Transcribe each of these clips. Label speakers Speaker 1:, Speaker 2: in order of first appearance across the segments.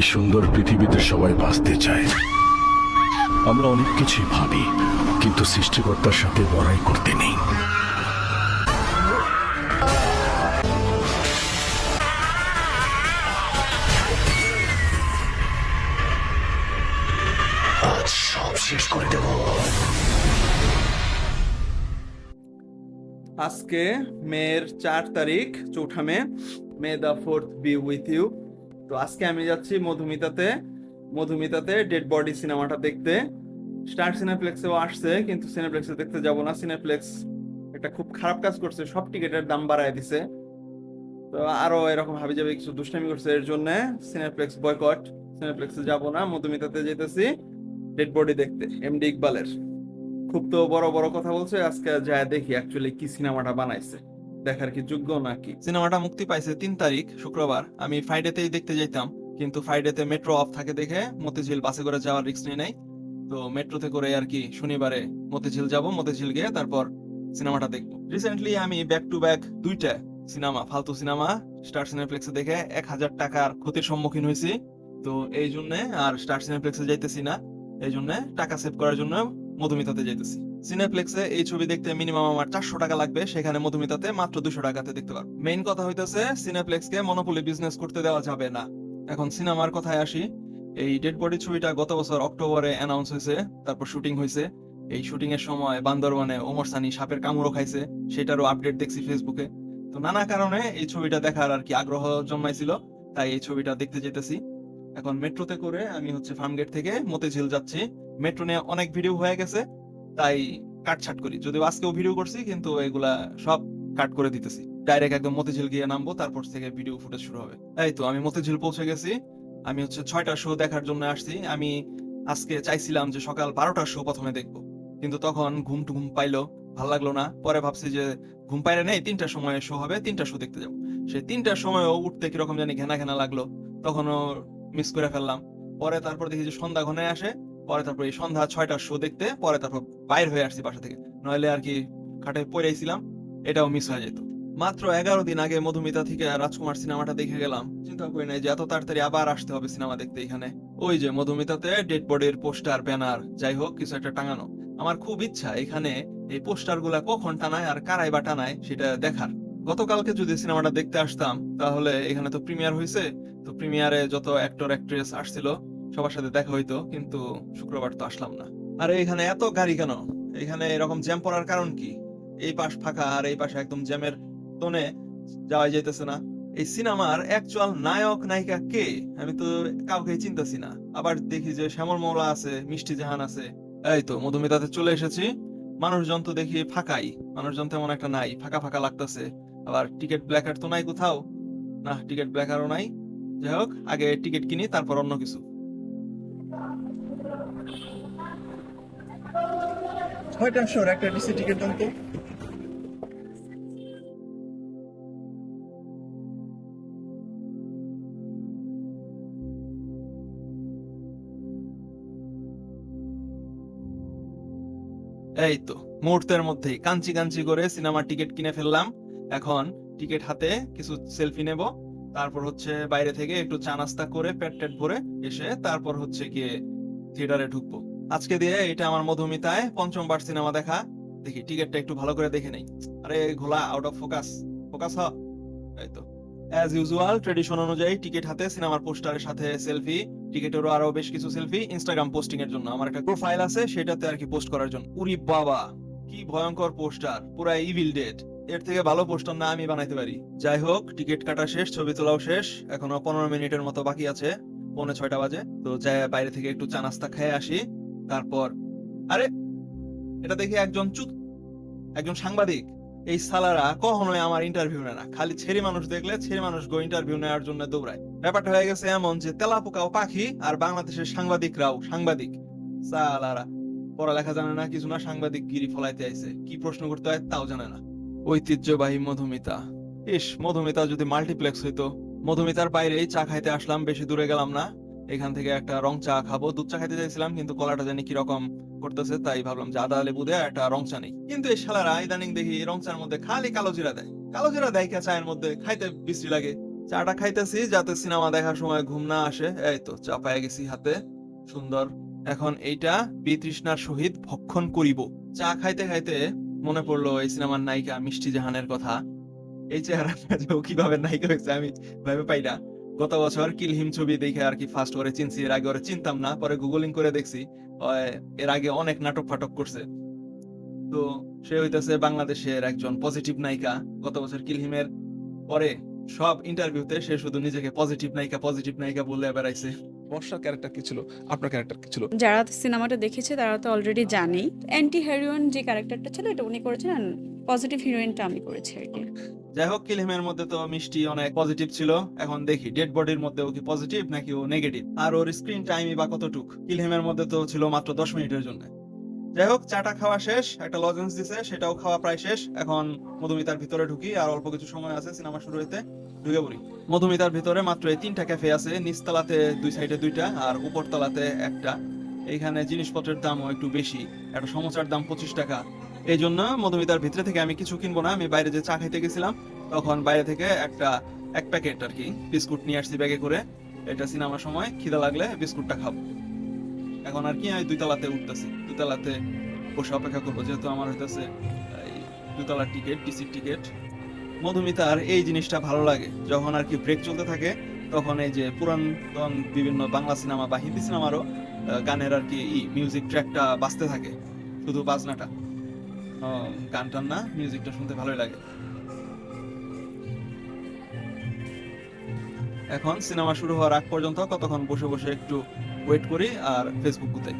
Speaker 1: এই সুন্দর পৃথিবীতে সবাই বাঁচতে চায়। আমরা অনেক কিছুই ভাবি, কিন্তু সৃষ্টিকর্তার সাথে লড়াই করতে নেই।
Speaker 2: আজকে মেয়ের চার তারিখ, চৌঠা May. May the fourth be with you তো আজকে আমি যাচ্ছি মধুমিতাতে। মধুমিতাতে ডেড বডি সিনেমাটা দেখতে। স্টার সিনেপ্লেক্সেও আসছে, কিন্তু সিনেপ্লেক্সে দেখতে যাব না। সিনেপ্লেক্স একটা খুব খারাপ কাজ করছে, সব টিকিটের দাম বাড়ায় দিছে। তো আরও এরকম হাবি যাবে কিছু দুষ্টামি করছে, এর জন্য সিনেপ্লেক্স বয়কট সিনেপ্লেক্সে যাব না, মধুমিতাতে যেতেছি ডেড বডি দেখতে এমডি ইকবালের খুব তো বড় বড় কথা বলছে, আজকে যায় দেখি অ্যাকচুয়ালি কি সিনেমাটা বানাইছে। দেখার কি যোগ্য নাকি? সিনেমাটা মুক্তি পাইছে তিন তারিখ, শুক্রবার। আমি ফ্রাইডেতেই দেখতে যাইতাম, কিন্তু ফ্রাইডেতে মেট্রো অফ থাকে দেখে মতিঝিল বাসে করে যাওয়ার রিস্ক নিয়ে নাই। তো মেট্রোতে করে আর কি শনিবারে মতিঝিল যাব, মতিঝিল গিয়ে তারপর সিনেমাটা দেখব। রিসেন্টলি আমি ব্যাক টু ব্যাক দুইটা সিনেমা, ফালতু সিনেমা স্টার সিনেপ্লেক্সে দেখে এক হাজার টাকার ক্ষতির সম্মুখীন হয়েছি। তো এই জন্য আর স্টার সিনেপ্লেক্সে যাইতেছি না, এই জন্য টাকা সেভ করার জন্য মধুমিতাতে যাইতেছি। সিনেপ্লেক্সে এই ছবি দেখতে মিনিমাম আমার চারশো টাকা লাগবে, সেখানে মধুমিতাতে মাত্র দুশো টাকাতে দেখতে পারব মেইন কথা হইতেছে সিনেপ্লেক্সকে মনোপলি বিজনেস করতে দেওয়া যাবে না। এখন সিনেমার কথায় আসি, এই ডেড বডি ছবিটা গত বছর অক্টোবরে অ্যানাউন্স হয়েছে, তারপর শুটিং হয়েছে এই শুটিং এর সময় বান্দরবানে ওমর সানি সাপের কামড়ও খাইছে, সেটারও আপডেট দেখছি ফেসবুকে তো নানা কারণে এই ছবিটা দেখার আর কি আগ্রহ জন্মাইছিল, তাই এই ছবিটা দেখতে যেতেছি। এখন মেট্রোতে করে আমি হচ্ছে ফার্মগেট থেকে মতিঝিল যাচ্ছি। মেট্রো নিয়ে অনেক ভিডিও হয়ে গেছে তাই কাটছাট করি। যদিও আজকেও ভিডিও করছি, কিন্তু এগুলা সব কাট করে দিতেছি। ডাইরেক্ট একদম মতিঝিল গিয়ে নামবো, তারপর থেকে ভিডিও ফুটেজ শুরু হবে। এই তো, আমি মতিঝিল পৌঁছে গেছি। আমি হচ্ছে ছয়টা শো দেখার জন্য আসছি। আমি আজকে চাইছিলাম যে সকাল বারোটার শো প্রথমে দেখব। কিন্তু তখন ঘুম টুম পাইলো, ভালো লাগল না। পরে ভাবছি যে ঘুম পাইলে নেই, তিনটার সময় শো হবে তিনটা শো দেখতে যাব। সেই তিনটার সময়ও উঠতে কীরকম জানি ঘেনা ঘেনা লাগল। তখনও মিস করে ফেললাম। পরে তারপর দেখি যে সন্ধ্যা ঘনে আসে পরে তারপর এই সন্ধ্যা ছয়টার শো দেখতে, পরে তারপর বাইর হয়ে আসছি বাসা থেকে। নইলে আর কি খাটে পড়েছিলাম এটাও মিস হয়ে যেত। মাত্র এগারো দিন আগে মধুমিতা থেকে রাজকুমার সিনেমাটা দেখে গেলাম। চিন্তা করি নাই যে এত তাড়াতাড়ি আবার আসতে হবে সিনেমা দেখতে এখানে। ওই যে মধুমিতাতে ডেড বডির পোস্টার ব্যানার যাই হোক, কিছু একটা টাঙানো। আমার খুব ইচ্ছা এখানে এই পোস্টারগুলা কখন টানায় আর কারাই বা টানায় সেটা দেখার। গতকালকে যদি সিনেমাটা দেখতে আসতাম, তাহলে এখানে তো প্রিমিয়ার হয়েছে তো প্রিমিয়ারে যত অ্যাক্টর অ্যাক্ট্রেস আসছিল সবার সাথে দেখা হইতো, কিন্তু শুক্রবার তো আসলাম না। আরে এখানে এত গাড়ি কেন? এখানে এরকম জ্যাম পড়ার কারণ কি? এই পাশ ফাঁকা আর এই পাশে একদম জ্যামের তোনে যাওয়া যাইতেছে না। এই সিনেমার অ্যাকচুয়াল নায়ক, নায়িকা কে? আমি তো কাউকে চিনতেছি না। আবার দেখি যে শ্যামল মৌলা আছে, মিষ্টি জাহান আছে। এই তো, মধুমিতাতে চলে এসেছি। মানুষজন তো দেখি ফাঁকাই। মানুষজন তেমন একটা নাই, ফাঁকা ফাঁকা লাগতেছে। আবার টিকিট ব্ল্যাকার তো নাই কোথাও। না, টিকিট ব্ল্যাকারও নাই। যাই হোক, আগে টিকিট কিনি, তারপর অন্য কিছু।
Speaker 3: একটা ডিসি টিকিট দেন তো
Speaker 2: এই তো, মুহূর্তের মধ্যেই কাঞ্চি কাঞ্চি করে সিনেমার টিকিট কিনে ফেললাম। এখন টিকিট হাতে কিছু সেলফি নেব। তারপর হচ্ছে বাইরে থেকে একটু চা নাস্তা করে পেট টেট ভরে এসে তারপর হচ্ছে গিয়ে থিয়েটারে ঢুকবো। আজকে দিয়ে এটা আমার মধুমিতায় পঞ্চমবার সিনেমা দেখা। দেখি, টিকিটটা একটু ভালো করে দেখে নেই। আরে ঘোলা আউট অফ ফোকাস ফোকাস হ। এই তো। অ্যাজ ইউজুয়াল ট্রেডিশন অনুযায়ী টিকিট হাতে সিনেমার পোস্টারের সাথে সেলফি টিকিটেরও আরও বেশ কিছু সেলফি ইনস্টাগ্রাম পোস্টিং এর জন্য। আমার একটা প্রোফাইল আছে, সেটাতে আর কি পোস্ট করার জন্য। উরি বাবা, কি ভয়ঙ্কর পোস্টার পুরা ইভিল ডেট এর থেকে ভালো পোস্টার না আমি বানাইতে পারি। যাই হোক, টিকিট কাটা শেষ, ছবি তোলাও শেষ। এখনও পনেরো মিনিটের মতো বাকি আছে। পৌনে ছয়টা বাজে। তো যাই, বাইরে থেকে একটু চা নাস্তা খেয়ে আসি। তারপর, আরে, এটা দেখি একজন চুত, একজন সাংবাদিক, এই সালারা কখনোই আমার ইন্টারভিউ নেয় না। খালি ছেড়ে মানুষ দেখলে, ছেড়ে মানুষ গো ইন্টারভিউ নেওয়ার জন্য দৌড়ায়। ব্যাপারটা হয়ে গেছে এমন যে তেলাপোকাও পাখি আর বাংলাদেশের সাংবাদিকরাও সাংবাদিক। সালারা, পড়ালেখা জানে না, কিছু না, সাংবাদিক গিরি ফলাইতে আইছে। কি প্রশ্ন করতে হয় তাও জানে না। ঐতিহ্যবাহী মধুমিতা। ইস, মধুমিতা যদি মাল্টিপ্লেক্স হইতো, মধুমিতার বাইরেই চা খাইতে আসলাম, বেশি দূরে গেলাম না। এখান থেকে একটা রং চা খাব। দুধ চা খাইতে চাইছিলাম, কিন্তু কলাটা জানি কীরকম করতেছে, তাই ভাবলাম যে আদা লেবু দেয়, একটা রং চা নেই। কিন্তু এই শালারা ইদানিং দেখি রং চার মধ্যে খালি কালো জিরা দেয়। কালো জিরা দেয় কে চায়ের মধ্যে? খাইতে বিশ্রী লাগে। চাটা খাইতেছি, যাতে সিনেমা দেখার সময় ঘুম না আসে। এই তো, চা পায়ে গেছি হাতে। সুন্দর। এখন এইটা বিতৃষ্ণার সহিত ভক্ষণ করিব। চা খাইতে খাইতে মনে পড়ল এই সিনেমার নায়িকা মিষ্টি জাহানের কথা। এই চেহারা কীভাবে নায়িকা হয়েছে আমি ভেবে পাই না। গত বছর কিল হিম ছবি দেখে আর কি ফার্স্ট করে চিনছি এর আগে ওরা চিনতাম না পরে গুগলিং করে দেখছি এর আগে অনেক নাটক ফাটক করছে। তো সে হইতেছে বাংলাদেশের একজন পজিটিভ নায়িকা। গত বছর কিল হিমের পরে সব ইন্টারভিউতে সে শুধু নিজেকে পজিটিভ নায়িকা পজিটিভ নায়িকা বলে বেড়াইছে।
Speaker 3: বর্ষার ক্যারেক্টার কি ছিল? আপনার ক্যারেক্টার কি ছিল?
Speaker 4: যারা সিনেমাটা দেখেছে তারা তো অলরেডি জানেই। অ্যান্টি হিরোইন যে ক্যারেক্টারটা ছিল এটা উনি করেছেন আর পজিটিভ হিরোইনটা আমি করেছি আর কি।
Speaker 2: যাই হোক কিলহিমের মধ্যে তো মিষ্টি অনেক পজিটিভ ছিল। এখন দেখি ডেড বডির মধ্যে ও কি পজিটিভ নাকি ও নেগেটিভ আর ওর স্ক্রিন টাইমই বা কতটুক? কিলহিমের মধ্যে তো ছিল মাত্র দশ মিনিটের জন্য। যাই হোক চাটা খাওয়া শেষ, একটা লজেন্স দিছে, সেটাও খাওয়া প্রায় শেষ। এখন মধুমিতার ভিতরে ঢুকি, আর অল্প কিছু সময় আছে সিনেমা শুরু হইতে ঢুকে পড়ি। মধুমিতার ভিতরে মাত্র এই তিনটা ক্যাফে আছে, নিচতলাতে দুই সাইডে দুইটা, আর উপরতলাতে একটা। এইখানে জিনিসপত্রের দামও একটু বেশি, একটা সমোসার দাম পঁচিশ টাকা। এই জন্য মধুমিতার ভিতরে থেকে আমি কিছু কিনবো না, আমি বাইরে যে চা খাইতে গেছিলাম, তখন বাইরে থেকে একটা, এক প্যাকেট আর কি বিস্কুট নিয়ে আসছি ব্যাগে করে। এটা সিনেমার সময়, খিদা লাগলে বিস্কুটটা খাব। এখন আর কি আমি দুইতলাতে উঠতেছি, দুইতলাতে বসে অপেক্ষা করব, যেহেতু আমার হইতেছে দুতলার টিকিট টিসির টিকিট। মধুমিতার এই জিনিসটা ভালো লাগে, যখন আর কি ব্রেক চলতে থাকে, তখন এই যে পুরাতন বিভিন্ন বাংলা সিনেমা বা হিন্দি সিনেমারও গানের আর কি মিউজিক ট্র্যাকটা বাজতে থাকে, শুধু বাজনাটা। গান টান না মিউজিকটা শুনতে ভালোই লাগে। এখন সিনেমা শুরু হওয়ার আগ পর্যন্ত কতক্ষণ বসে বসে একটু ওয়েট করি আর ফেসবুক গুতাই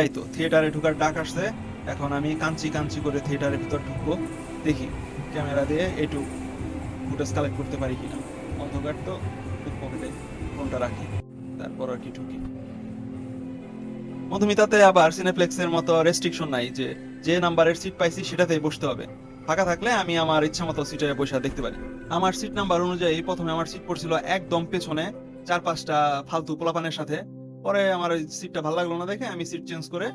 Speaker 2: এই তো থিয়েটারে ঢোকার ডাক আসছে। এখন আমি কাঞ্চি কাঞ্চি করে থিয়েটারের ভিতর ঢুকবো। দেখি ক্যামেরা দিয়ে একটু ফুটেজ কালেক্ট করতে পারি কিনা। অন্ধকার তো পকেটে ফোনটা রাখি, তারপর আর কি ঢুকি। মধুমিতাতে আবার সিনেপ্লেক্সের মতো রেস্ট্রিকশন নাই যে যে নাম্বারের সিট পাইছি সেটাতেই বসতে হবে। ফাঁকা থাকলে আমি আমার ইচ্ছা মতো সিটে বসে দেখতে পারি। আমার সিট নাম্বার অনুযায়ী প্রথমে আমার সিট পড়ছিল একদম পেছনে, চার পাঁচটা ফালতু পোলাপানের সাথে। পরে আমার সিটটা ভালো লাগল না দেখে আমি সিট চেঞ্জ করে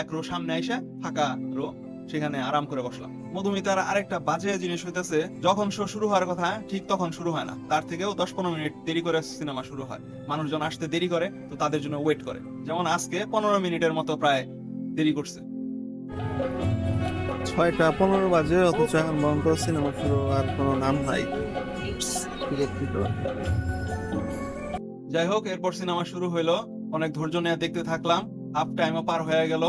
Speaker 2: এক রো সামনে আইসা ফাঁকা রো সেখানে আরাম করে বসলাম। মধুমিতার আরেকটা বাজে জিনিস হইতেছে যখন শো শুরু হওয়ার কথা ঠিক তখন শুরু হয় না। তার থেকেও দশ পনেরো মিনিট দেরি করে সিনেমা শুরু হয়। মানুষজন আসতে দেরি করে তো তাদের জন্য ওয়েট করে। যেমন আজকে পনেরো মিনিটের মতো প্রায় দেরি করছে।
Speaker 3: ছয়টা পনেরো বাজে অথচ এখন পর্যন্ত সিনেমা শুরু আর কোনো নাম নাই।
Speaker 2: যাই হোক এরপর সিনেমা শুরু হইল। অনেক ধৈর্য নিয়ে দেখতে থাকলাম। হাফ টাইমও পার হয়ে গেল।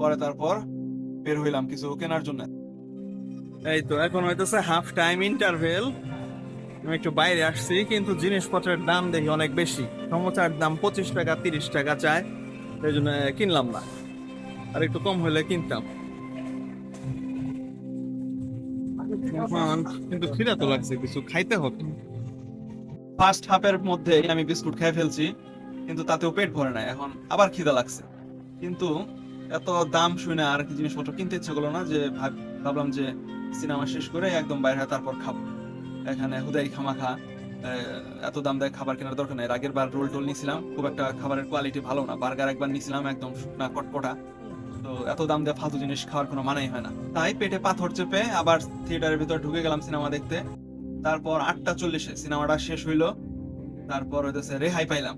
Speaker 2: পরে তারপর বের হইলাম কিছু কেনার জন্য। এই তো এখন হইতেছে হাফ টাইম ইন্টারভেল আমি একটু বাইরে আসছি কিন্তু জিনিসপত্রের দাম দেখি অনেক বেশি। সমোসার দাম পঁচিশ টাকা তিরিশ টাকা চায় সেই জন্য কিনলাম না। আর একটু কম হইলে কিনতাম। কিন্তু খিদা তো লাগছে কিছু খাইতে হবে। ফার্স্ট হাফের মধ্যে আমি বিস্কুট খেয়ে ফেলছি কিন্তু তাতেও পেট ভরে নাই এখন আবার খিদা লাগছে। কিন্তু এত দাম শুনে আর কি জিনিসপত্র কিনতে ইচ্ছে করল না যে ভাবলাম যে সিনেমা শেষ করে একদম বাইরে তারপর খাব। এখানে হুদাই খামাখা এত দাম দেয় খাবার কেনার দরকার নেই। আগের বার রোল টোল নিয়েছিলাম খুব একটা খাবারের কোয়ালিটি ভালো না। বার্গার একবার নিয়েছিলাম একদম শুকনা কটকটা। তো এত দাম দিয়ে ফালতু জিনিস খাওয়ার কোনো মানেই হয় না। তাই পেটে পাথর চেপে আবার থিয়েটারের ভিতর ঢুকে গেলাম সিনেমা দেখতে। তারপর আটটা চল্লিশে সিনেমাটা শেষ হইল। তারপর হইতেছে রেহাই পাইলাম।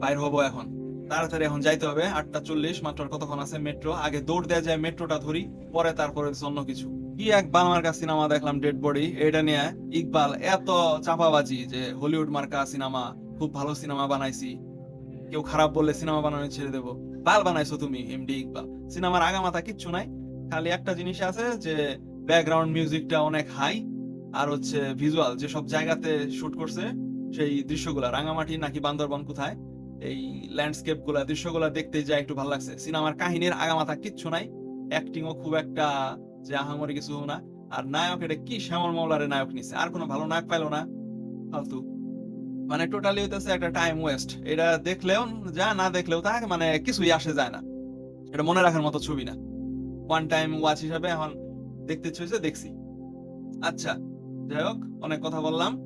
Speaker 2: বাইর হব এখন। তাড়াতাড়ি এখন যাইতে হবে, আটটা চল্লিশ, মাত্র কতক্ষণ আছে মেট্রো। আগে দৌড় দেওয়া যায়, মেট্রোটা ধরি, পরে তারপরে অন্য কিছু। কি এক বাল মার্কা সিনেমা দেখলাম ডেড বডি এটা নিয়ে ইকবাল এত চাপাবাজি যে হলিউড মার্কা সিনেমা, খুব ভালো সিনেমা বানাইছি। কেউ খারাপ বললে সিনেমা বানানো ছেড়ে দেবো। বাল বানাইছো তুমি এমডি ইকবাল। সিনেমার আগামাথা কিচ্ছু নাই। খালি একটা জিনিস আছে যে ব্যাকগ্রাউন্ড মিউজিকটা অনেক হাই আর হচ্ছে ভিজুয়াল যে সব জায়গাতে শুট করছে, সেই দৃশ্যগুলা, রাঙামাটি নাকি বান্দরবন কোথায়? এই ল্যান্ডস্কেপগুলা, দৃশ্যগুলা দেখতে যা একটু ভালো লাগছে। সিনেমার কাহিনীর আগামাথা কিচ্ছু নাই। অ্যাক্টিংও খুব একটা যে আহামরি কিছু না। আর নায়ক এটা কি শ্যামল মৌলারে নায়ক নিছে? আর কোনো ভালো নায়ক পাইলো না? ফালতু। মানে টোটালি হইতেছে একটা টাইম ওয়েস্ট এটা দেখলেও, যা না দেখলেও তা মানে কিছুই আসে যায় না। এটা মনে রাখার মতো ছবি না। ওয়ান টাইম ওয়াচ হিসাবে এখন দেখতে হয়েছে দেখছি। আচ্ছা যাই হোক, অনেক কথা বললাম।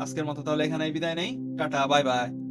Speaker 2: আজকের মতো তাহলে এখানে বিদায় নেই। Tata bye bye